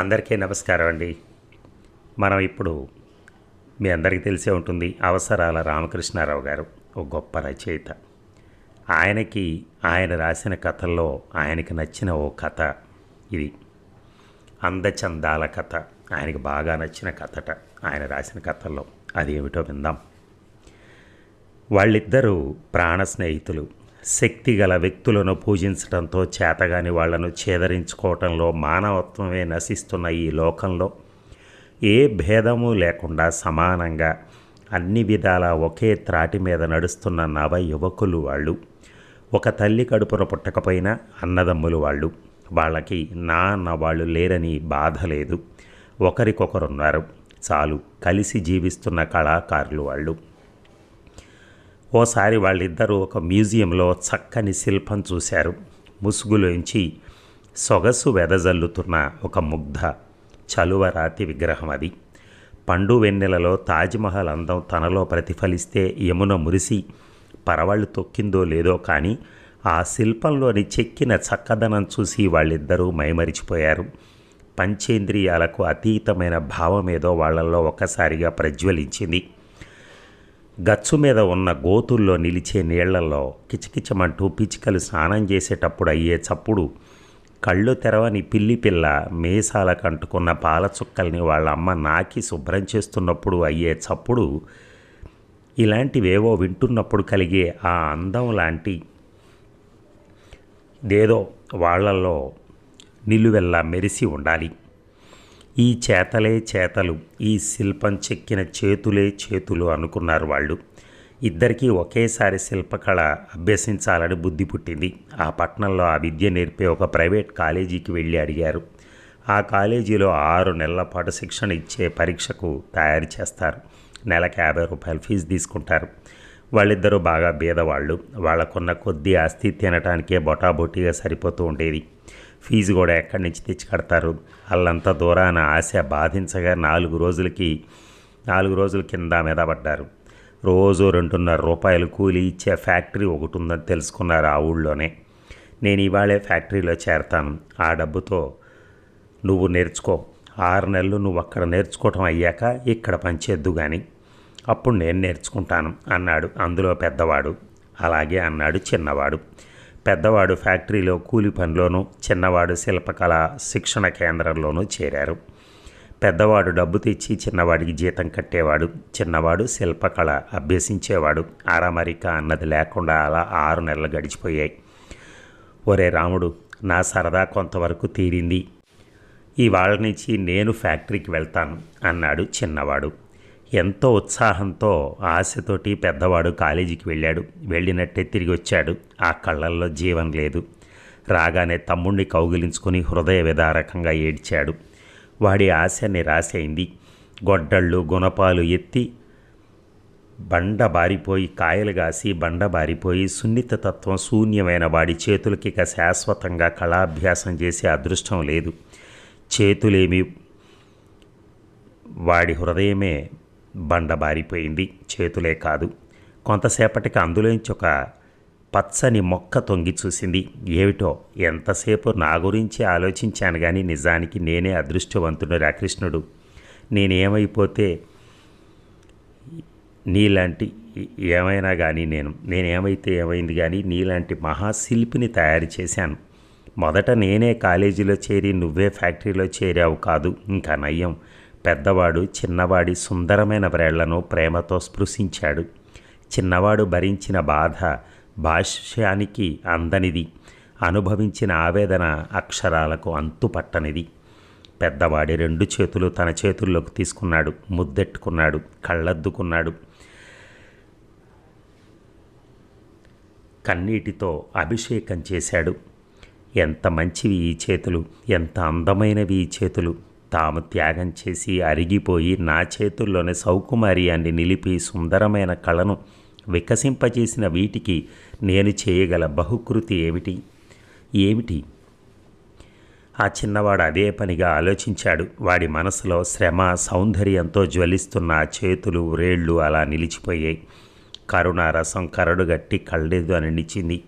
అందరికీ నమస్కారం అండి. మనం ఇప్పుడు మీ అందరికీ తెలిసే ఉంటుంది అవసరాల రామకృష్ణారావు గారు ఒక గొప్ప రచయిత. ఆయనకి ఆయన రాసిన కథల్లో ఆయనకి నచ్చిన ఓ కథ ఇది. అందచందాల కథ. ఆయనకి బాగా నచ్చిన కథట ఆయన రాసిన కథల్లో. అది ఏమిటో విందాం. వాళ్ళిద్దరూ ప్రాణ స్నేహితులు. శక్తి గల వ్యక్తులను పూజించడంతో చేతగాని వాళ్ళను ఛేదరించుకోవటంలో మానవత్వమే నశిస్తున్న ఈ లోకంలో ఏ భేదము లేకుండా సమానంగా అన్ని విధాల ఒకే త్రాటి మీద నడుస్తున్న నవ యువకులు వాళ్ళు ఒక తల్లి కడుపున పుట్టకపోయినా అన్నదమ్ములు వాళ్ళు వాళ్ళకి నా అన్న వాళ్ళు లేరని బాధ లేదు. ఒకరికొకరున్నారు. చాలు కలిసి జీవిస్తున్న కళాకారులు వాళ్ళు. ఓసారి వాళ్ళిద్దరూ ఒక మ్యూజియంలో చక్కని శిల్పం చూశారు. ముసుగులోంచి సొగసు వెదజల్లుతున్న ఒక ముగ్ధ చలువరాతి విగ్రహం అది. పండు వెన్నెలలో తాజ్మహల్ అందం తనలో ప్రతిఫలిస్తే యమున మురిసి పరవళ్ళు తొక్కిందో లేదో కానీ ఆ శిల్పంలోని చెక్కిన చక్కదనం చూసి వాళ్ళిద్దరూ మైమరిచిపోయారు. పంచేంద్రియాలకు అతీతమైన భావమేదో వాళ్ళలో ఒక్కసారిగా ప్రజ్వలించింది. గచ్చు మీద ఉన్న గోతుల్లో నిలిచే నీళ్ళలో కిచకిచమంటూ పిచ్చుకలు స్నానం చేసేటప్పుడు అయ్యే చప్పుడు కళ్ళు తెరవని పిల్లి పిల్ల మీసాలకు అంటుకున్న పాల చుక్కల్ని వాళ్ళ అమ్మ నాకి శుభ్రం చేస్తున్నప్పుడు అయ్యే చప్పుడు ఇలాంటివేవో వింటున్నప్పుడు కలిగే ఆ అందం లాంటి దేదో వాళ్ళలో నిలువెల్లా మెరిసి ఉండాలి. ఈ చేతలే చేతలు ఈ శిల్పం చెక్కిన చేతులే చేతులు అనుకున్నారు వాళ్ళు. ఇద్దరికీ ఒకేసారి శిల్పకళ అభ్యసించాలని బుద్ధి పుట్టింది. ఆ పట్టణంలో ఆ విద్య నేర్పే ఒక ప్రైవేట్ కాలేజీకి వెళ్ళి అడిగారు. ఆ కాలేజీలో ఆరు నెలల పాటు శిక్షణ ఇచ్చే పరీక్షకు తయారు చేస్తారు. నెలకు యాభై రూపాయలు ఫీజు తీసుకుంటారు. వాళ్ళిద్దరూ బాగా బీదవాళ్ళు. వాళ్ళకున్న కొద్ది ఆస్తి తినటానికే బొటాబొటీగా సరిపోతూ ఉండేది. ఫీజు కూడా ఎక్కడి నుంచి తెచ్చి కడతారు వాళ్ళంతా దూరాన ఆశ బాధించగా నాలుగు రోజులకి నాలుగు రోజుల కింద మీద పడ్డారు. రోజు రెండున్నర రూపాయలు కూలి ఇచ్చే ఫ్యాక్టరీ ఒకటి ఉందని తెలుసుకున్నారు ఆ ఊళ్ళోనే. నేను ఇవాళే ఫ్యాక్టరీలో చేరతాను. ఆ డబ్బుతో నువ్వు నేర్చుకో. ఆరు నెలలు నువ్వు అక్కడ నేర్చుకోవటం అయ్యాక ఇక్కడ పనిచేద్దు కానీ అప్పుడు నేను నేర్చుకుంటాను అన్నాడు అందులో పెద్దవాడు. అలాగే అన్నాడు చిన్నవాడు. పెద్దవాడు ఫ్యాక్టరీలో కూలి పనిలోనూ చిన్నవాడు శిల్పకళ శిక్షణ కేంద్రంలోనూ చేరారు. పెద్దవాడు డబ్బు తెచ్చి చిన్నవాడికి జీతం కట్టేవాడు చిన్నవాడు శిల్పకళ అభ్యసించేవాడు. ఆరామరిక అన్నది లేకుండా అలా ఆరు నెలలు గడిచిపోయాయి. ఒరే రాముడు నా సరదా కొంతవరకు తీరింది. ఇవాళ నుంచి నేను ఫ్యాక్టరీకి వెళ్తాను అన్నాడు చిన్నవాడు. ఎంతో ఉత్సాహంతో ఆశతోటి పెద్దవాడు కాలేజీకి వెళ్ళాడు. వెళ్ళినట్టే తిరిగి వచ్చాడు. ఆ కళ్ళల్లో జీవం లేదు. రాగానే తమ్ముణ్ణి కౌగిలించుకొని హృదయ విదారకంగా ఏడ్చాడు. వాడి ఆశ నిరాశైంది గొడ్డళ్ళు గుణపాలు ఎత్తి బండ బారిపోయి కాయలు కాసి బండ బారిపోయి సున్నితత్వం శూన్యమైన వాడి చేతులకి శాశ్వతంగా కళాభ్యాసం చేసే అదృష్టం లేదు. చేతులేమి వాడి హృదయమే బండ బారిపోయింది. చేతులే కాదు. కొంతసేపటికి అందులోంచి ఒక పచ్చని మొక్క తొంగి చూసింది. ఏమిటో ఎంతసేపు నా గురించి ఆలోచించాను కానీ నిజానికి నేనే అదృష్టవంతుడు రాకృష్ణుడు. నేనేమైపోతే నీలాంటి ఏమైనా కానీ నేను నేనేమైతే ఏమైంది కానీ నీలాంటి మహాశిల్పిని తయారు చేశాను. మొదట నేనే కాలేజీలో చేరి నువ్వే ఫ్యాక్టరీలో చేరావు కాదు. ఇంకా నయ్యం. పెద్దవాడు చిన్నవాడి సుందరమైన వ్రేళ్ళను ప్రేమతో స్పృశించాడు. చిన్నవాడు భరించిన బాధ భాష్యానికి అందనిది. అనుభవించిన ఆవేదన అక్షరాలకు అంతుపట్టనిది పెద్దవాడి రెండు చేతులు తన చేతుల్లోకి తీసుకున్నాడు. ముద్దెట్టుకున్నాడు. కళ్ళద్దుకున్నాడు. కన్నీటితో అభిషేకం చేశాడు. ఎంత మంచివి ఈ చేతులు? ఎంత అందమైనవి ఈ చేతులు? తాము త్యాగం చేసి అరిగిపోయి నా చేతుల్లోనే సౌకుమార్యాన్ని నిలిపి సుందరమైన కళను వికసింపజేసిన వీటికి నేను చేయగల బహుకృతి ఏమిటి? ఏమిటి? ఆ చిన్నవాడు అదే పనిగా ఆలోచించాడు. వాడి మనసులో శ్రమ సౌందర్యంతో జ్వలిస్తున్న చేతులు వ్రేళ్ళు అలా నిలిచిపోయాయి. కరుణారసం కరడుగట్టి కళ్ళేదు అని నిలిచింది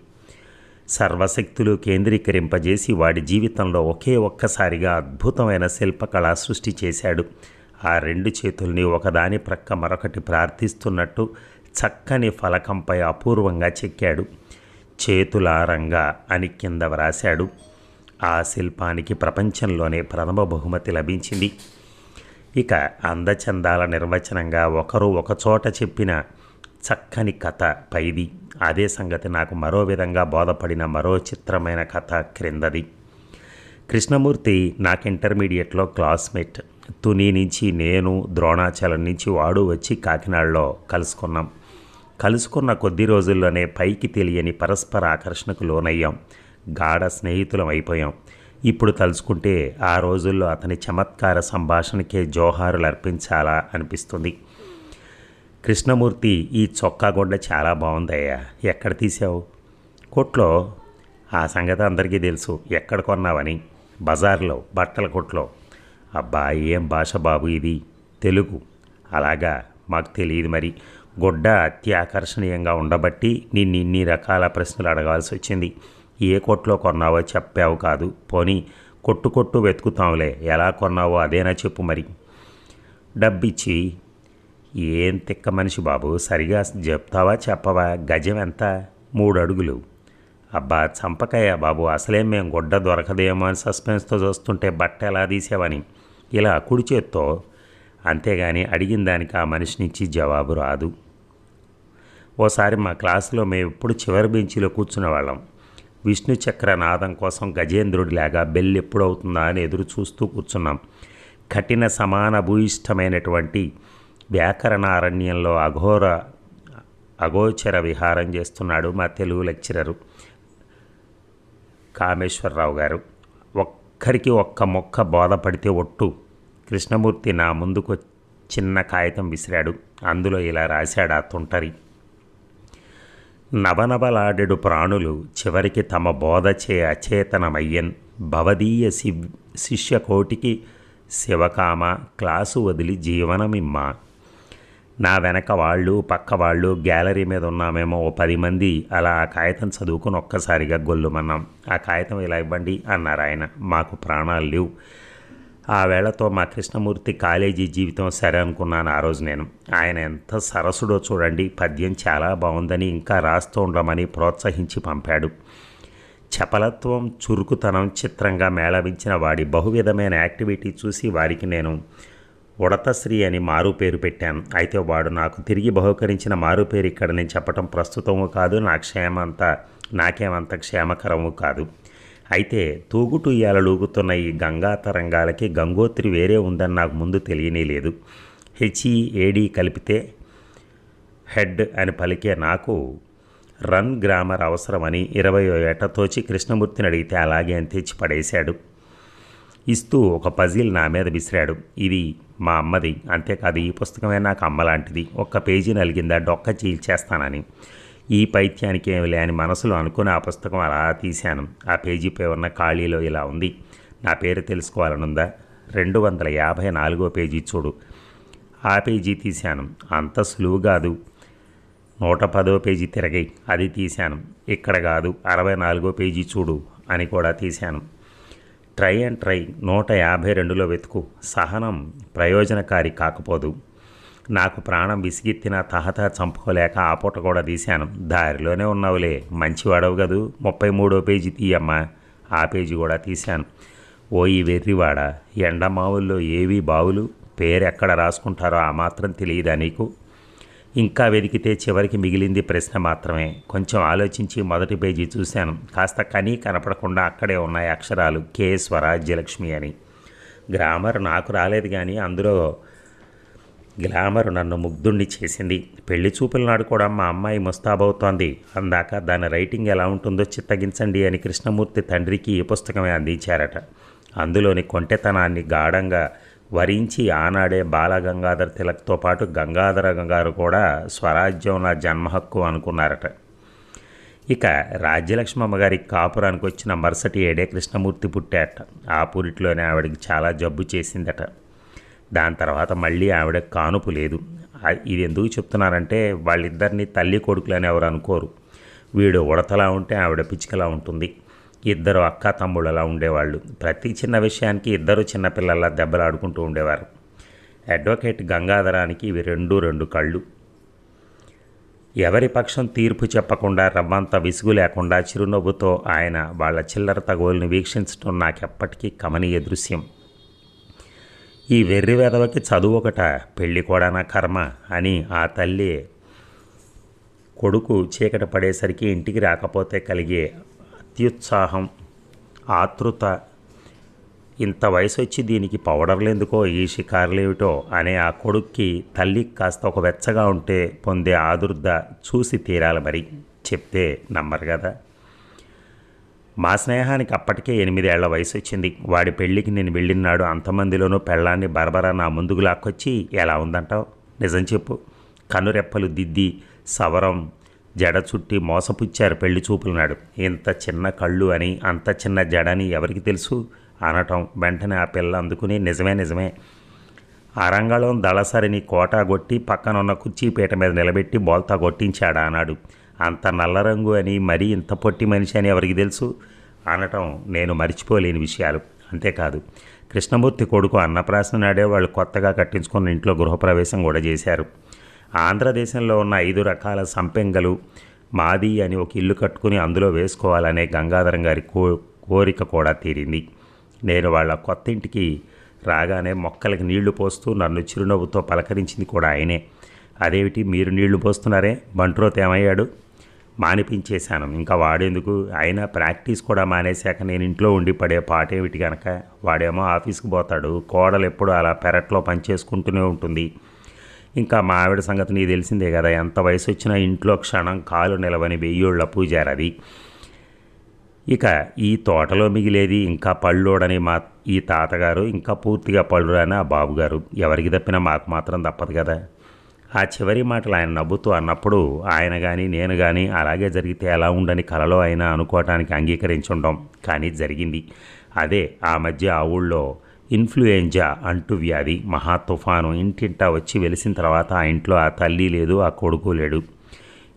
సర్వశక్తులు కేంద్రీకరింపజేసి వాడి జీవితంలో ఒకే ఒక్కసారిగా అద్భుతమైన శిల్పకళ సృష్టి చేశాడు. ఆ రెండు చేతుల్ని ఒకదాని ప్రక్క మరొకటి ప్రార్థిస్తున్నట్టు చక్కని ఫలకంపై అపూర్వంగా చెక్కాడు. చేతులారంగా అని కింద వ్రాశాడు. ఆ శిల్పానికి ప్రపంచంలోనే ప్రథమ బహుమతి లభించింది. ఇక అందచందాల నిర్వచనంగా ఒకరు ఒకచోట చెప్పిన చక్కని కథ పైది. అదే సంగతి నాకు మరో విధంగా బోధపడిన మరో చిత్రమైన కథ క్రిందది. కృష్ణమూర్తి నాకు ఇంటర్మీడియట్లో క్లాస్మేట్. తుని నుంచి నేను ద్రోణాచలం నుంచి వాడు వచ్చి కాకినాడలో కలుసుకున్నాం. కలుసుకున్న కొద్ది రోజుల్లోనే పైకి తెలియని పరస్పర ఆకర్షణకు లోనయ్యాం. గాఢ స్నేహితులం అయిపోయాం. ఇప్పుడు తలుచుకుంటే ఆ రోజుల్లో అతని చమత్కార సంభాషణకే జోహారులు అర్పించాలా అనిపిస్తుంది. కృష్ణమూర్తి ఈ చొక్కా గుడ్డ చాలా బాగుందయ్యా. ఎక్కడ తీసావు కొట్లో. ఆ సంగతి అందరికీ తెలుసు. ఎక్కడ కొన్నావని? బజార్లో బట్టల కొట్లో. అబ్బా ఏం భాష బాబు ఇది? తెలుగు. అలాగా? మాకు తెలియదు మరి. గుడ్డ అతి ఆకర్షణీయంగా ఉండబట్టి నిన్ను ఇన్ని రకాల ప్రశ్నలు అడగాల్సి వచ్చింది. ఏ కొట్లో కొన్నావో చెప్పావు కాదు. పోనీ కొట్టు కొట్టు వెతుకుతాంలే ఎలా కొన్నావో అదేనా చెప్పు మరి. డబ్బిచ్చి ఏం తిక్క మనిషి బాబు? సరిగా చెప్తావా చెప్పవా? గజం ఎంత? మూడు అడుగులు అబ్బా చంపకయ్య బాబు అసలే మేము గుడ్డ దొరకదేమో అని సస్పెన్స్తో చూస్తుంటే బట్ట ఎలా తీసావని. ఇలా కుడి చేత్తో అంతేగాని అడిగిన దానికి ఆ మనిషి నుంచి జవాబు రాదు. ఓసారి మా క్లాసులో మేము ఎప్పుడు చివరి బెంచీలో కూర్చునేవాళ్ళం విష్ణు చక్ర నాదం కోసం గజేంద్రుడిలాగా బెల్ ఎప్పుడు అవుతుందా అని ఎదురు చూస్తూ కూర్చున్నాం. కఠిన సమాన భూయిష్టమైనటువంటి వ్యాకరణ అరణ్యంలో అఘోర అగోచర విహారం చేస్తున్నాడు మా తెలుగు లెక్చరరు కామేశ్వరరావు గారు. ఒక్కరికి ఒక్క మొక్క బోధపడితే ఒట్టు. కృష్ణమూర్తి నా ముందుకు చిన్న కాగితం విసిరాడు. అందులో ఇలా రాశాడు ఆ తుంటరి. నవనవలాడెడు ప్రాణులు చివరికి తమ బోధచే అచేతనమయ్యన్. భవదీయ శివ్ శిష్యకోటికి శివకామ క్లాసు వదిలి జీవనమిమ్మా. నా వెనక వాళ్ళు పక్క వాళ్ళు గ్యాలరీ మీద ఉన్నామేమో ఓ పది మంది. అలా ఆ కాగితం చదువుకుని ఒక్కసారిగా గొల్లుమన్నాం. ఆ కాగితం ఇలా ఇవ్వండి అన్నారు ఆయన మాకు ప్రాణాలు లేవు. ఆ వేళతో మా కృష్ణమూర్తి కాలేజీ జీవితం సరే అనుకున్నాను ఆ రోజు నేను. ఆయన ఎంత సరసుడో చూడండి పద్యం చాలా బాగుందని ఇంకా రాస్తూ ఉండమని ప్రోత్సహించి పంపాడు. చపలత్వం చురుకుతనం చిత్రంగా మేళవించిన వాడి బహువిధమైన యాక్టివిటీ చూసి వారికి నేను ఉడతశ్రీ అని మారు పేరు పెట్టాను. అయితే వాడు నాకు తిరిగి బహుకరించిన మారు పేరు ఇక్కడ నేను చెప్పటం ప్రస్తుతము కాదు నా క్షేమంత నాకేమంత క్షేమకరము కాదు. అయితే తూగుటుయ్యాలూగుతున్న ఈ గంగా తరంగాలకి గంగోత్రి వేరే ఉందని నాకు ముందు తెలియనే లేదు. హెచ్ఈఏడి కలిపితే హెడ్ అని పలికే నాకు రన్ గ్రామర్ అవసరమని ఇరవయో ఏట తోచి కృష్ణమూర్తిని అడిగితే అలాగే అని తెచ్చి పడేశాడు. ఇస్తూ ఒక పజిల్ నా మీద విసిరాడు. ఇది మా అమ్మది. అంతేకాదు ఈ పుస్తకమే నాకు అమ్మ లాంటిది. ఒక్క పేజీ నలిగిందా డొక్క చీల్చేస్తానని. ఈ పైత్యానికి ఏమి లేని మనసులో అనుకుని ఆ పుస్తకం అలా తీశాను. ఆ పేజీపై ఉన్న ఖాళీలో ఇలా ఉంది. నా పేరు తెలుసుకోవాలనుందా? రెండు వందల యాభై నాలుగో పేజీ చూడు. ఆ పేజీ తీశాను. అంత సులువు కాదు. నూట పదో పేజీ తిరగై అది తీశాను. ఇక్కడ కాదు అరవై నాలుగో పేజీ చూడు అని కూడా తీశాను. ట్రై అండ్ ట్రై నూట యాభై రెండులో వెతుకు. సహనం ప్రయోజనకారి కాకపోదు. నాకు ప్రాణం విసిగెత్తిన తహత చంపుకోలేక ఆ పూట కూడా తీశాను. దారిలోనే ఉన్నావులే. మంచివాడవు కదూ. ముప్పై మూడో పేజీ తీయమ్మా. ఆ పేజీ కూడా తీశాను. ఓ ఈ వెర్రివాడ ఎండమావుల్లో ఏవి బావులు? పేరెక్కడ రాసుకుంటారో ఆ మాత్రం తెలియదా నీకు? ఇంకా వెతికితే చివరికి మిగిలింది ప్రశ్న మాత్రమే. కొంచెం ఆలోచించి మొదటి పేజీ చూశాను. కాస్త కనీ కనపడకుండా అక్కడే ఉన్నాయి అక్షరాలు. కే. స్వరాజ్యలక్ష్మి అని. గ్రామర్ నాకు రాలేదు కానీ అందులో గ్లామర్ నన్ను ముగ్ధుణ్ణి చేసింది. పెళ్ళి చూపుల నాడు కూడా మా అమ్మాయి ముస్తాబవుతోంది. అందాక దాని రైటింగ్ ఎలా ఉంటుందో చిత్తగించండి అని కృష్ణమూర్తి తండ్రికి ఈ పుస్తకమే అందించారట. అందులోని కొంటెతనాన్ని గాఢంగా వరించి ఆనాడే బాలగంగాధర్ తిలక్తో పాటు గంగాధర గారు కూడా స్వరాజ్యం నా జన్మ హక్కు అనుకున్నారట. ఇక రాజ్యలక్ష్మమ్మ గారి కాపురానికి వచ్చిన మరుసటి ఏడే కృష్ణమూర్తి పుట్టారట. ఆ పురిట్లోనే ఆవిడకి చాలా జబ్బు చేసిందట. దాని తర్వాత మళ్ళీ ఆవిడ కానుపు లేదు. ఇది ఎందుకు చెప్తున్నారంటే వాళ్ళిద్దరిని తల్లి కొడుకులని ఎవరు అనుకోరు. వీడు ఉడతలా ఉంటే ఆవిడ పిచ్చికలా ఉంటుంది. ఇద్దరు అక్క తమ్ముళ్ళలా ఉండేవాళ్ళు. ప్రతి చిన్న విషయానికి ఇద్దరు చిన్నపిల్లల్లా దెబ్బలాడుకుంటూ ఉండేవారు. అడ్వకేట్ గంగాధరానికి ఇవి రెండు రెండు కళ్ళు. ఎవరి పక్షం తీర్పు చెప్పకుండా రవ్వంత విసుగు లేకుండా చిరునవ్వుతో ఆయన వాళ్ళ చిల్లర తగోల్ని వీక్షించడం నాకెప్పటికీ కమనీయ దృశ్యం. ఈ వెర్రి వెధవకి చదువు ఒకట పెళ్ళి కూడా నా కర్మ అని ఆ తల్లి కొడుకు చీకటి పడేసరికి ఇంటికి రాకపోతే కలిగే అత్యుత్సాహం ఆతృత. ఇంత వయసు వచ్చి దీనికి పౌడర్లేందుకో ఈ షికారులేమిటో అనే ఆ కొడుక్కి తల్లి కాస్త ఒక వెచ్చగా ఉంటే పొందే ఆదుర్ద చూసి తీరాలి మరి చెప్తే నమ్మరు కదా మా స్నేహానికి అప్పటికే ఎనిమిదేళ్ళ వయసు వచ్చింది. వాడి పెళ్ళికి నేను వెళ్ళినాడు అంతమందిలోనూ పెళ్ళాన్ని బరబరా నా ముందుకు లాక్కొచ్చి ఎలా ఉందంటావు? నిజం చెప్పు. కనురెప్పలు దిద్ది సవరం జడ చుట్టి మోసపుచ్చారు పెళ్ళి చూపులున్నాడు ఇంత చిన్న కళ్ళు అని అంత చిన్న జడని ఎవరికి తెలుసు అనటం వెంటనే ఆ పిల్ల అందుకుని నిజమే నిజమే. అరంగళం దళసరిని కోటా కొట్టి పక్కనున్న కుర్చీ పీట మీద నిలబెట్టి బోల్తా కొట్టించాడా? అన్నాడు. అంత నల్ల రంగు అని మరీ ఇంత పొట్టి మనిషి అని ఎవరికి తెలుసు? అనటం నేను మర్చిపోలేని విషయాలు. అంతేకాదు కృష్ణమూర్తి కొడుకు అన్నప్రాసన నాడే వాళ్ళు కొత్తగా కట్టించుకున్న ఇంట్లో గృహప్రవేశం కూడా చేశారు. ఆంధ్రదేశంలో ఉన్న ఐదు రకాల సంపెంగలు మాది అని ఒక ఇల్లు కట్టుకుని అందులో వేసుకోవాలనే గంగాధరం గారి కో కోరిక కూడా తీరింది. నేను వాళ్ళ కొత్త ఇంటికి రాగానే మొక్కలకి నీళ్ళు పోస్తూ నన్ను చిరునవ్వుతో పలకరించింది కూడా ఆయనే. అదేమిటి మీరు నీళ్ళు పోస్తున్నారే? బంట్రోత్ ఏమయ్యాడు మానిపించేశాను. ఇంకా వాడేందుకు? అయినా ప్రాక్టీస్ కూడా మానేశాక నేను ఇంట్లో ఉండి పడే పాటేమిటి కనుక వాడేమో ఆఫీస్కి పోతాడు. కోడలు ఎప్పుడు అలా పెరట్లో పనిచేసుకుంటూనే ఉంటుంది. ఇంకా మా ఆవిడ సంగతి నీకు తెలిసిందే కదా? ఎంత వయసు వచ్చినా ఇంట్లో క్షణం కాలు నిలవని వెయ్యోళ్ళ పూజారది. ఇక ఈ తోటలో మిగిలేది ఇంకా పళ్ళోడని మా ఈ తాతగారు ఇంకా పూర్తిగా పళ్ళురాని ఆ బాబుగారు. ఎవరికి తప్పినా మాకు మాత్రం తప్పదు కదా? ఆ చివరి మాటలు ఆయన నవ్వుతూ అన్నప్పుడు ఆయన కానీ నేను కానీ అలాగే జరిగితే ఎలా ఉండని కలలో అయినా అనుకోవటానికి అంగీకరించుండం. కానీ జరిగింది. అదే ఆ మధ్య ఆ ఊళ్ళో ఇన్ఫ్లుయెంజా అంటు వ్యాధి మహా తుఫాను ఇంటింటా వచ్చి వెలిసిన తర్వాత ఆ ఇంట్లో ఆ తల్లి లేదు ఆ కొడుకు లేడు.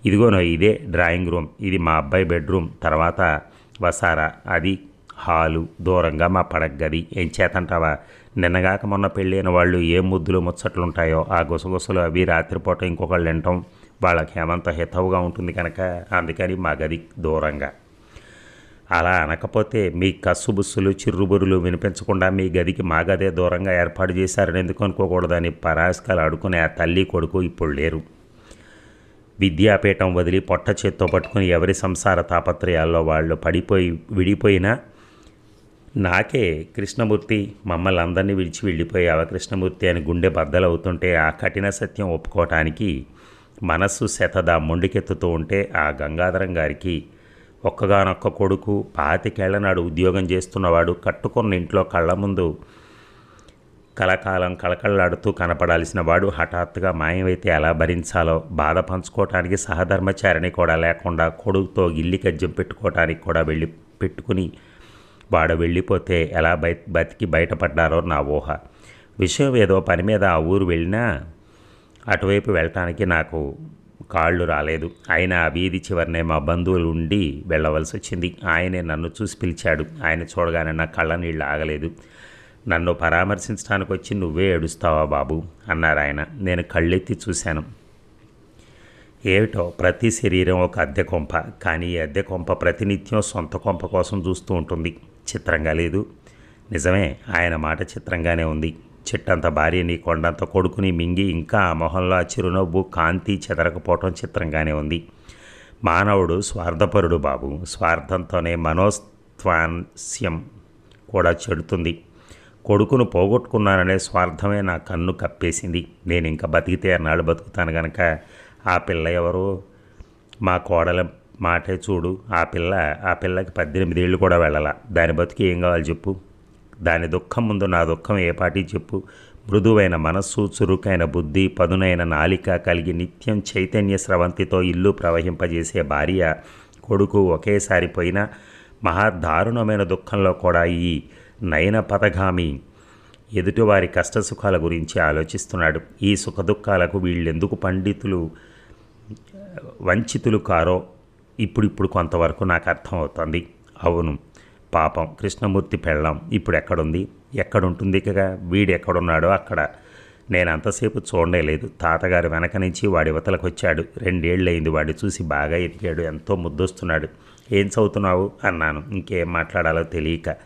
ఇదిగోనో ఇదే డ్రాయింగ్ రూమ్. ఇది మా అబ్బాయి బెడ్రూమ్. తర్వాత వసారా. అది హాలు. దూరంగా మా పడగ్గది ఏం చేతంటావా? నిన్నగాక మొన్న పెళ్ళైన వాళ్ళు ఏ ముద్దులు ముచ్చట్లుంటాయో ఆ గుసగుసలు అవి రాత్రిపూట ఇంకొకళ్ళు వినటం వాళ్ళకి ఏమంత హితవుగా ఉంటుంది కనుక అందుకని మా గది దూరంగా. అలా అనకపోతే మీ కస్సుబుస్సులు చిర్రుబురులు వినిపించకుండా మీ గదికి మా గదే దూరంగా ఏర్పాటు చేశారని ఎందుకు అనుకోకూడదని పరాస్కాలు అడుకునే ఆ తల్లి కొడుకు ఇప్పుడు లేరు. విద్యాపీఠం వదిలి పొట్ట చేత్తో పట్టుకుని ఎవరి సంసార తాపత్రయాల్లో వాళ్ళు పడిపోయి విడిపోయినా నాకే కృష్ణమూర్తి మమ్మల్ని అందరినీ విడిచి వెళ్ళిపోయావా కృష్ణమూర్తి అని గుండె బద్దలవుతుంటే ఆ కఠిన సత్యం ఒప్పుకోవటానికి మనస్సు శతద మొండికెత్తుతూ ఉంటే ఆ గంగాధరం గారికి ఒక్కగానొక్క కొడుకు పాతికేళ్ళ నాడు ఉద్యోగం చేస్తున్నవాడు కట్టుకున్న ఇంట్లో కళ్ళ ముందు కలకాలం కళకళలాడుతూ కనపడాల్సిన వాడు హఠాత్తుగా మాయమైతే ఎలా భరించాలో బాధ పంచుకోవటానికి సహధర్మచారిని కూడా లేకుండా కొడుకుతో గిల్లి కజ్జం పెట్టుకోవటానికి కూడా వెళ్ళి పెట్టుకుని వాడు వెళ్ళిపోతే ఎలా బయ బతికి బయటపడ్డారో నా ఊహ. విషయం ఏదో పని మీద ఆ ఊరు వెళ్ళినా అటువైపు వెళ్ళటానికి నాకు కాళ్ళు రాలేదు. ఆయన ఆ వీధి చివరనే మా బంధువులు ఉండి వెళ్ళవలసి వచ్చింది. ఆయనే నన్ను చూసి పిలిచాడు. ఆయన చూడగానే నా కళ్ళ నీళ్ళు ఆగలేదు. నన్ను పరామర్శించడానికి వచ్చి నువ్వే ఏడుస్తావా బాబు? అన్నారు ఆయన. నేను కళ్ళెత్తి చూశాను. ఏమిటో? ప్రతి శరీరం ఒక అద్దె కొంప. కానీ ఈ అద్దె కొంప ప్రతినిత్యం సొంత కొంప కోసం చూస్తూ ఉంటుంది. చిత్రంగా లేదు. నిజమే ఆయన మాట చిత్రంగానే ఉంది. చిట్టంత భార్యని కొండంత కొడుకుని మింగి ఇంకా ఆ మొహంలో ఆ చిరునవ్వు కాంతి చెదరకపోవటం చిత్రంగానే ఉంది. మానవుడు స్వార్థపరుడు బాబు. స్వార్థంతోనే మనోస్వాస్యం కూడా చెడుతుంది. కొడుకును పోగొట్టుకున్నాననే స్వార్థమే నా కన్ను కప్పేసింది. నేను ఇంకా బతికితే అన్నాళ్ళు బతుకుతాను గనక? ఆ పిల్ల ఎవరు? మా కోడల మాటే చూడు ఆ పిల్ల ఆ పిల్లకి పద్దెనిమిది ఏళ్ళు కూడా వెళ్ళాల. దాని బతికి ఏం కావాలి చెప్పు? దాని దుఃఖం ముందు నా దుఃఖం ఏ పాటి చెప్పు? మృదువైన మనస్సు చురుకైన బుద్ధి పదునైన నాలిక కలిగి నిత్యం చైతన్య స్రవంతితో ఇల్లు ప్రవహింపజేసే భార్య కొడుకు ఒకేసారి పోయినా మహాదారుణమైన దుఃఖంలో కూడా ఈ నయన పథగామి ఎదుటివారి కష్టసుఖాల గురించి ఆలోచిస్తున్నాడు. ఈ సుఖదుఖాలకు వీళ్ళెందుకు పండితులు వంచితులు కారో? ఇప్పుడిప్పుడు కొంతవరకు నాకు అర్థమవుతుంది. అవును. పాపం కృష్ణమూర్తి పెళ్ళాం ఇప్పుడు ఎక్కడుంది ఎక్కడుంటుంది కదా వీడు ఎక్కడున్నాడో అక్కడ. నేను అంతసేపు చూడనే లేదు తాతగారు వెనక నుంచి వాడి ఇవతలకు వచ్చాడు రెండేళ్ళయింది వాడు చూసి బాగా ఎదిగాడు. ఎంతో ముద్దొస్తున్నాడు. ఏం చదువుతున్నావు? అన్నాను. ఇంకేం మాట్లాడాలో తెలియక.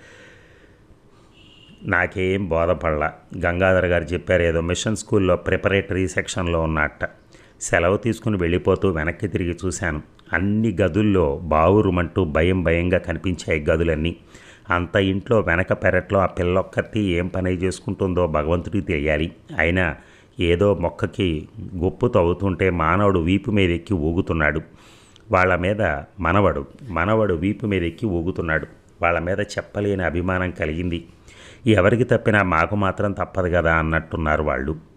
నాకేం బోధపడలా. గంగాధర్ గారు చెప్పారు ఏదో మిషన్ స్కూల్లో ప్రిపరేటరీ సెక్షన్లో ఉన్నట్ట సెలవు తీసుకుని వెళ్ళిపోతూ వెనక్కి తిరిగి చూశాను. అన్ని గదుల్లో బావురుమంటూ భయం భయంగా కనిపించాయి గదులన్నీ. అంత ఇంట్లో వెనక పెరట్లో ఆ పిల్లొక్కటి ఏం పని చేసుకుంటుందో భగవంతుడికి తెలియాలి. అయినా ఏదో మొక్కకి గొప్పు తవ్వుతుంటే మానవుడు వీపు మీద ఎక్కి ఊగుతున్నాడు. వాళ్ళ మీద మనవడు మనవడు వీపు మీద ఎక్కి ఊగుతున్నాడు. వాళ్ళ మీద చెప్పలేని అభిమానం కలిగింది. ఎవరికి తప్పినా మాకు మాత్రం తప్పదు కదా అన్నట్టున్నారు వాళ్ళు.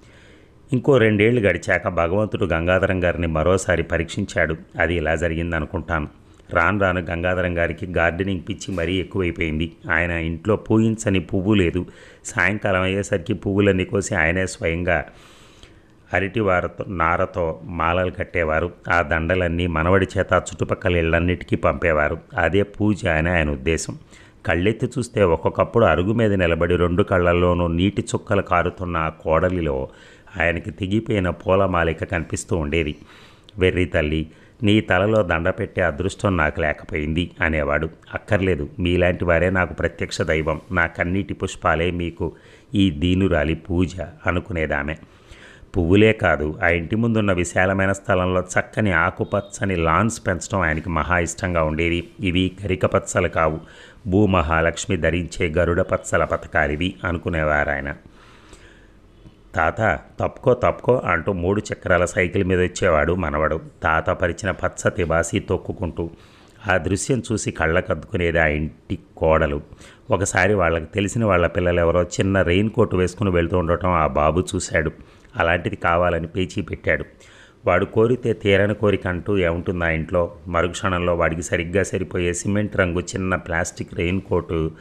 ఇంకో రెండేళ్ళు గడిచాక భగవంతుడు గంగాధరం గారిని మరోసారి పరీక్షించాడు. అది ఇలా జరిగింది అనుకుంటాను రాను రాను గంగాధరం గారికి గార్డెనింగ్ పిచ్చి మరీ ఎక్కువైపోయింది. ఆయన ఇంట్లో పూయించని పువ్వు లేదు. సాయంకాలం అయ్యేసరికి పువ్వులన్నీ కోసి ఆయనే స్వయంగా అరటి వారతో నారతో మాలలు కట్టేవారు. ఆ దండలన్నీ మనవడి చేత చుట్టుపక్కల ఇళ్ళన్నిటికీ పంపేవారు. అదే పూజ అని ఆయన ఉద్దేశం. కళ్ళెత్తి చూస్తే ఒక్కొక్కప్పుడు అరుగు మీద నిలబడి రెండు కళ్ళల్లోనూ నీటి చుక్కలు కారుతున్న ఆ కోడలిలో ఆయనకి తెగిపోయిన పూలమాలిక కనిపిస్తూ ఉండేది. వెర్రి తల్లి నీ తలలో దండ పెట్టే అదృష్టం నాకు లేకపోయింది అనేవాడు. అక్కర్లేదు మీలాంటి వారే నాకు ప్రత్యక్ష దైవం. నా కన్నీటి పుష్పాలే మీకు ఈ దీనురాలి పూజ అనుకునేదామె. పువ్వులే కాదు ఆ ఇంటి ముందున్న విశాలమైన స్థలంలో చక్కని ఆకుపచ్చని లాన్స్ పెంచడం ఆయనకి మహా ఇష్టంగా ఉండేది. ఇవి గరిక పచ్చలు కావు. భూమహాలక్ష్మి ధరించే గరుడ పచ్చల పథకాలివి అనుకునేవారు ఆయన తాత తప్పుకో తప్పుకో అంటూ మూడు చక్రాల సైకిల్ మీద వచ్చేవాడు మనవడు. తాత పరిచిన పచ్చ తిబాసి తొక్కుకుంటూ ఆ దృశ్యం చూసి కళ్ళకద్దుకునేది ఆ ఇంటి కోడలు. ఒకసారి వాళ్ళకి తెలిసిన వాళ్ళ పిల్లలు ఎవరో చిన్న రెయిన్ కోట్ వేసుకుని వెళ్తూ ఉండటం ఆ బాబు చూశాడు. అలాంటిది కావాలని పేచీ పెట్టాడు. వాడు కోరితే తీరని కోరిక అంటూ ఏముంటుంది ఆ ఇంట్లో? మరుక్షణంలో వాడికి సరిగ్గా సరిపోయే సిమెంట్ రంగు చిన్న ప్లాస్టిక్ రెయిన్ కోటు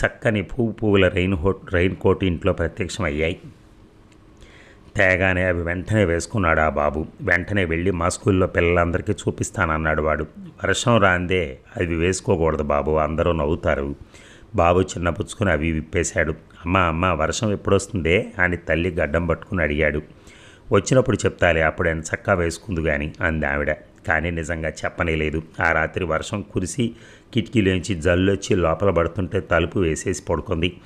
చక్కని పువ్వు పువ్వుల రెయిన్ హోట్ రెయిన్ కోట్ ఇంట్లో ప్రత్యక్షమయ్యాయి. తేగానే అవి వెంటనే వేసుకున్నాడు ఆ బాబు. వెంటనే వెళ్ళి మా స్కూల్లో పిల్లలందరికీ చూపిస్తానన్నాడు వాడు. వర్షం రాందే అవి వేసుకోకూడదు బాబు అందరూ నవ్వుతారు. బాబు చిన్న పుచ్చుకుని అవి విప్పేశాడు. అమ్మ అమ్మ వర్షం ఎప్పుడొస్తుందే? అని తల్లి గడ్డం పట్టుకుని అడిగాడు. వచ్చినప్పుడు చెప్తాలే అప్పుడు ఎంత చక్కా వేసుకుంది కానీ అంది ఆవిడ. కానీ నిజంగా చెప్పనే లేదు ఆ రాత్రి వర్షం కురిసి కిటికీలోంచి జల్లొచ్చి లోపల పడుతుంటే తలుపు వేసేసి పడుకుంది.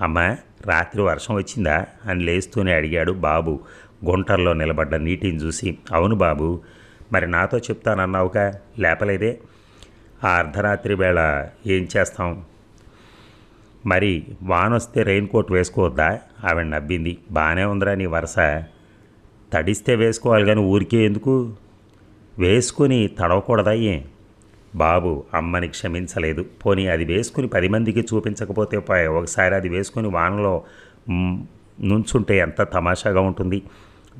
అమ్మా రాత్రి వర్షం వచ్చిందా? అని లేస్తూనే అడిగాడు బాబు. గుంటల్లో నిలబడ్డ నీటిని చూసి అవును బాబు మరి నాతో చెప్తానన్నావుగా? లేపలేదే? ఆ అర్ధరాత్రి వేళ ఏం చేస్తాం? మరి వానొస్తే రెయిన్ కోట్ వేసుకోవద్దా? ఆవిడ నవ్వింది. బాగానే ఉందిరా నీ వరుస. తడిస్తే వేసుకోవాలి కానీ ఊరికే ఎందుకు? వేసుకుని తడవకూడదా ఏం? బాబు అమ్మని క్షమించలేదు. పోనీ అది వేసుకుని పది మందికి చూపించకపోతే పోయే ఒకసారి అది వేసుకుని వానలో నుంచుంటే ఎంత తమాషాగా ఉంటుంది.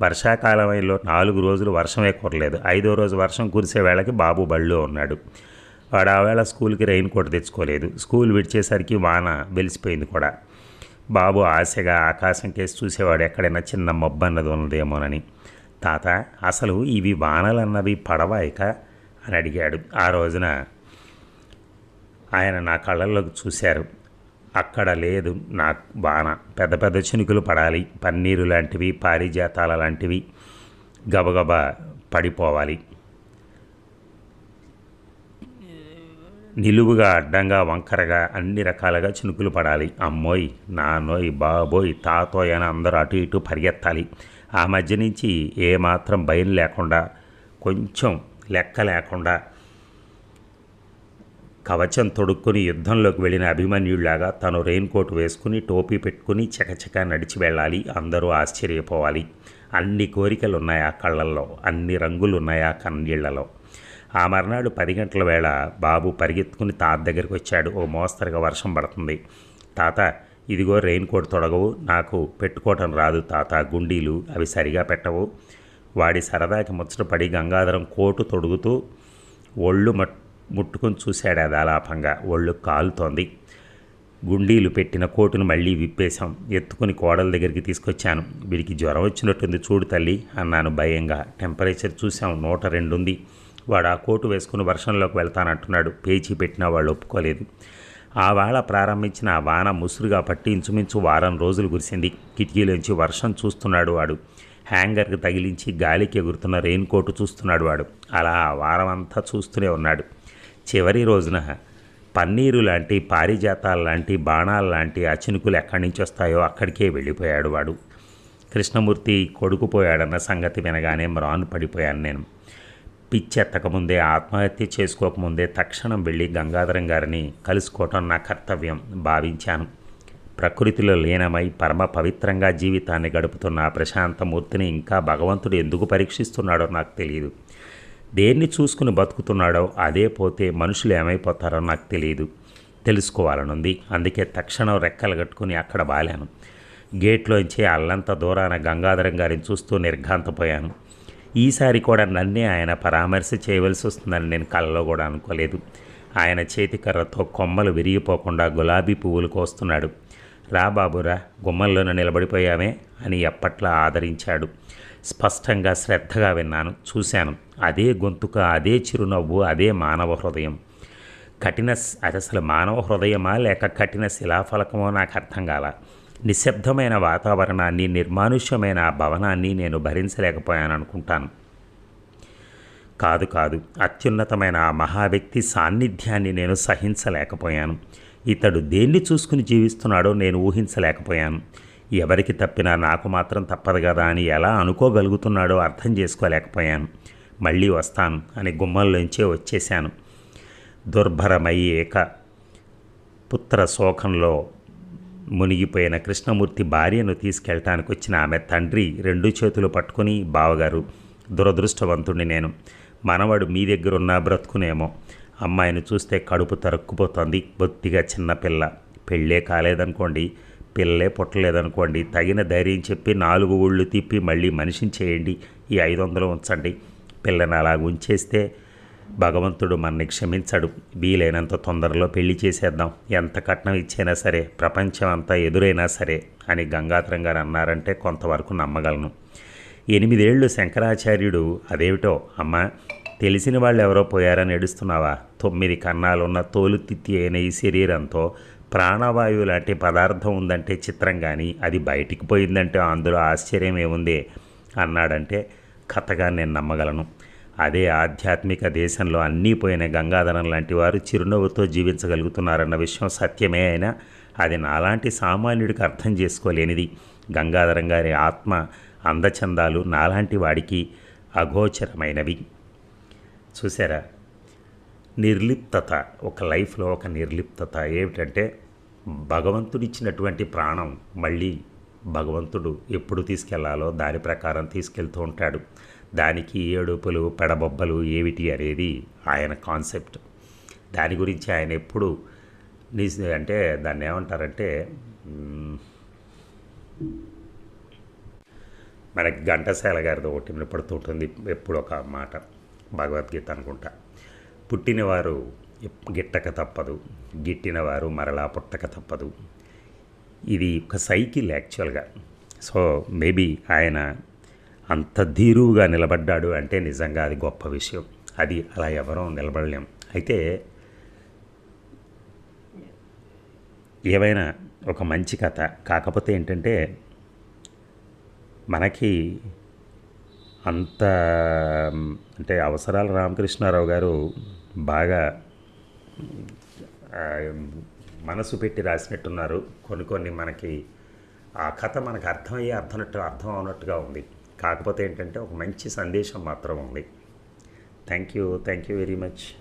వర్షాకాలంలో నాలుగు రోజులు వర్షమే కురలేదు. ఐదో రోజు వర్షం కురిసే వేళకి బాబు బళ్ళో ఉన్నాడు. వాడు ఆవేళ స్కూల్కి రెయిన్ కోట్ తెచ్చుకోలేదు. స్కూల్ విడిచేసరికి వాన వెలిసిపోయింది కూడా. బాబు ఆశగా ఆకాశం కేసి చూసేవాడు ఎక్కడైనా చిన్న మబ్బు అన్నది ఉన్నదేమోనని. తాత అసలు ఇవి వానలన్నవి పడవాయిక అని అడిగాడు. ఆ రోజున ఆయన నా కళ్ళల్లోకి చూశారు. అక్కడ లేదు నా బాణ. పెద్ద పెద్ద చినుకులు పడాలి. పన్నీరు లాంటివి పారిజాతాల లాంటివి గబగబా పడిపోవాలి. నిలువుగా అడ్డంగా వంకరగా అన్ని రకాలుగా చినుకులు పడాలి. అమ్మోయ్ నానోయ్ బాబోయ్ తాతోయ్ అని అందరూ అటు ఇటు పరిగెత్తాలి. ఆ మధ్య నుంచి ఏమాత్రం భయం లేకుండా కొంచెం లెక్క లేకుండా కవచం తొడుక్కుని యుద్ధంలోకి వెళ్ళిన అభిమన్యుడిలాగా తను రెయిన్ కోట్ వేసుకుని టోపీ పెట్టుకుని చకచక నడిచి వెళ్ళాలి. అందరూ ఆశ్చర్యపోవాలి. అన్ని కోరికలు ఉన్నాయి ఆ కళ్ళల్లో? అన్ని రంగులు ఉన్నాయి ఆ కన్నీళ్ళలో? ఆ మర్నాడు పది గంటల వేళ బాబు పరిగెత్తుకుని తాత దగ్గరికి వచ్చాడు. ఓ మోస్తరుగా వర్షం పడుతుంది. తాత ఇదిగో రెయిన్ కోట్ తొడగవు. నాకు పెట్టుకోవటం రాదు తాత. గుండీలు అవి సరిగా పెట్టవు. వాడి సరదాకి ముచ్చటపడి గంగాధరం కోటు తొడుగుతూ ఒళ్ళు మట్ ముట్టుకొని చూశాడు అదాలాపంగా ఒళ్ళు కాలుతోంది. గుండీలు పెట్టిన కోటును మళ్ళీ విప్పేశాం. ఎత్తుకుని కోడల దగ్గరికి తీసుకొచ్చాను. వీడికి జ్వరం వచ్చినట్టుంది చూడు తల్లి అన్నాను భయంగా. టెంపరేచర్ చూసాం నూట రెండుంది. వాడు ఆ కోటు వేసుకుని వర్షంలోకి వెళ్తానంటున్నాడు. పేచీ పెట్టినా వాళ్ళు ఒప్పుకోలేదు. ఆ వేళ ప్రారంభించిన వాన ముసురుగా పట్టి ఇంచుమించు వారం రోజులు కురిసింది. కిటికీలోంచి వర్షం చూస్తున్నాడు వాడు. హ్యాంగర్కి తగిలించి గాలికి ఎగురుతున్న రెయిన్ కోటు చూస్తున్నాడు వాడు. అలా ఆ వారం అంతా చూస్తూనే ఉన్నాడు. చివరి రోజున పన్నీరు లాంటి పారిజాతాల లాంటి బాణాల లాంటి అచినుకులు ఎక్కడి నుంచి వస్తాయో అక్కడికే వెళ్ళిపోయాడు వాడు. కృష్ణమూర్తి కొడుకుపోయాడన్న సంగతి వినగానే మ్రాన్ పడిపోయాను నేను. పిచ్చెత్తకముందే ఆత్మహత్య చేసుకోకముందే తక్షణం వెళ్ళి గంగాధరం గారిని కలుసుకోవటం నా కర్తవ్యం భావించాను. ప్రకృతిలో లీనమై పరమ పవిత్రంగా జీవితాన్ని గడుపుతున్న ఆ ప్రశాంతమూర్తిని ఇంకా భగవంతుడు ఎందుకు పరీక్షిస్తున్నాడో నాకు తెలియదు దేన్ని చూసుకుని బతుకుతున్నాడో అదే పోతే మనుషులు ఏమైపోతారో నాకు తెలియదు తెలుసుకోవాలనుంది. అందుకే తక్షణం రెక్కలు కట్టుకుని అక్కడ బాలాను గేట్లోంచి అల్లంత దూరాన గంగాధరం గారిని చూస్తూ నిర్ఘాంతపోయాను. ఈసారి కూడా నన్నే ఆయన పరామర్శ చేయవలసి వస్తుందని నేను కళ్ళలో కూడా అనుకోలేదు. ఆయన చేతికర్రతో కొమ్మలు విరిగిపోకుండా గులాబీ పువ్వులు కోస్తున్నాడు. రా బాబురా గుమ్మంలోనే నిలబడిపోయామే అని ఎప్పట్లా ఆదరించాడు. స్పష్టంగా శ్రద్ధగా విన్నాను చూశాను. అదే గొంతుక అదే చిరునవ్వు అదే మానవ హృదయం. కఠిన అది అసలు మానవ హృదయమా లేక కఠిన శిలాఫలకమో నాకు అర్థం కాల. నిశ్శబ్దమైన వాతావరణాన్ని నిర్మానుష్యమైన ఆ భవనాన్ని నేను భరించలేకపోయాను అనుకుంటాను కాదు కాదు అత్యున్నతమైన ఆ మహావ్యక్తి సాన్నిధ్యాన్ని నేను సహించలేకపోయాను. ఇతడు దేన్ని చూసుకుని జీవిస్తున్నాడో నేను ఊహించలేకపోయాను. ఎవరికి తప్పినా నాకు మాత్రం తప్పదు కదా అని ఎలా అనుకోగలుగుతున్నాడో అర్థం చేసుకోలేకపోయాను. మళ్ళీ వస్తాను అని గుమ్మంలోంచే వచ్చేశాను. దుర్భరమయ్యేక పుత్ర శోకంలో మునిగిపోయిన కృష్ణమూర్తి భార్యను తీసుకెళ్ళటానికి వచ్చిన ఆమె తండ్రి రెండు చేతులు పట్టుకుని బావగారు దురదృష్టవంతుడిని నేను. మనవడు మీ దగ్గరున్నా బ్రతుకునేమో. అమ్మాయిని చూస్తే కడుపు తరుక్కుపోతుంది. బొత్తిగా చిన్నపిల్ల పెళ్ళే కాలేదనుకోండి. పిల్లే పుట్టలేదనుకోండి. తగిన ధైర్యం చెప్పి నాలుగు ఊళ్ళు తిప్పి మళ్ళీ మనిషిని చేయండి. ఈ ఐదు వందలు ఉంచండి. పిల్లని అలా ఉంచేస్తే భగవంతుడు మనని క్షమించడు. వీలైనంత తొందరలో పెళ్ళి చేసేద్దాం. ఎంత కట్నం ఇచ్చైనా సరే ప్రపంచం అంతా ఎదురైనా సరే అని గంగాధరం గారు అన్నారంటే కొంతవరకు నమ్మగలను. ఎనిమిదేళ్ళు శంకరాచార్యుడు అదేమిటో అమ్మ తెలిసిన వాళ్ళు ఎవరో పోయారని ఏడుస్తున్నావా? తొమ్మిది కన్నాలున్న తోలు తిత్తి అయిన ఈ శరీరంతో ప్రాణవాయువు లాంటి పదార్థం ఉందంటే చిత్రం కానీ అది బయటికి పోయిందంటే అందులో ఆశ్చర్యం ఏముంది? అన్నాడంటే కథగా నేను నమ్మగలను. అదే ఆధ్యాత్మిక దేశంలో అన్నీ పోయిన గంగాధరం లాంటి వారు చిరునవ్వుతో జీవించగలుగుతున్నారన్న విషయం సత్యమే అయినా అది నాలాంటి సామాన్యుడికి అర్థం చేసుకోలేనిది. గంగాధరం గారి ఆత్మ అందచందాలు నాలాంటి వాడికి అగోచరమైనవి. చూసారా నిర్లిప్తత ఒక లైఫ్లో ఒక నిర్లిప్తత ఏమిటంటే భగవంతుడిచ్చినటువంటి ప్రాణం మళ్ళీ భగవంతుడు ఎప్పుడు తీసుకెళ్ళాలో దాని ప్రకారం తీసుకెళ్తూ ఉంటాడు. దానికి ఏడుపులు పెడబొబ్బలు ఏమిటి అనేది ఆయన కాన్సెప్ట్. దాని గురించి ఆయన ఎప్పుడు అంటే దాన్ని ఏమంటారంటే మనకి ఘంటసాల గారిది ఒకటి వినపడుతుంటుంది ఎప్పుడు ఒక మాట. భగవద్గీత అనుకుంటా. పుట్టినవారు గిట్టక తప్పదు. గిట్టినవారు మరలా పుట్టక తప్పదు. ఇది ఒక సైకిల్ యాక్చువల్గా. సో మేబీ ఆయన అంత ధీరువుగా నిలబడ్డాడు అంటే నిజంగా అది గొప్ప విషయం. అది అలా ఎవరూ నిలబడలేం. అయితే ఏవైనా ఒక మంచి కథ. కాకపోతే ఏంటంటే మనకి అంత అంటే అవసరాల రామకృష్ణారావు గారు బాగా మనసు పెట్టి రాసినట్టున్నారు. కొన్ని కొన్ని మనకి ఆ కథ మనకు అర్థమయ్యే అర్థనట్టు అర్థం అవునట్టుగా ఉంది. కాకపోతే ఏంటంటే ఒక మంచి సందేశం మాత్రం ఉంది. Thank you thank you very much.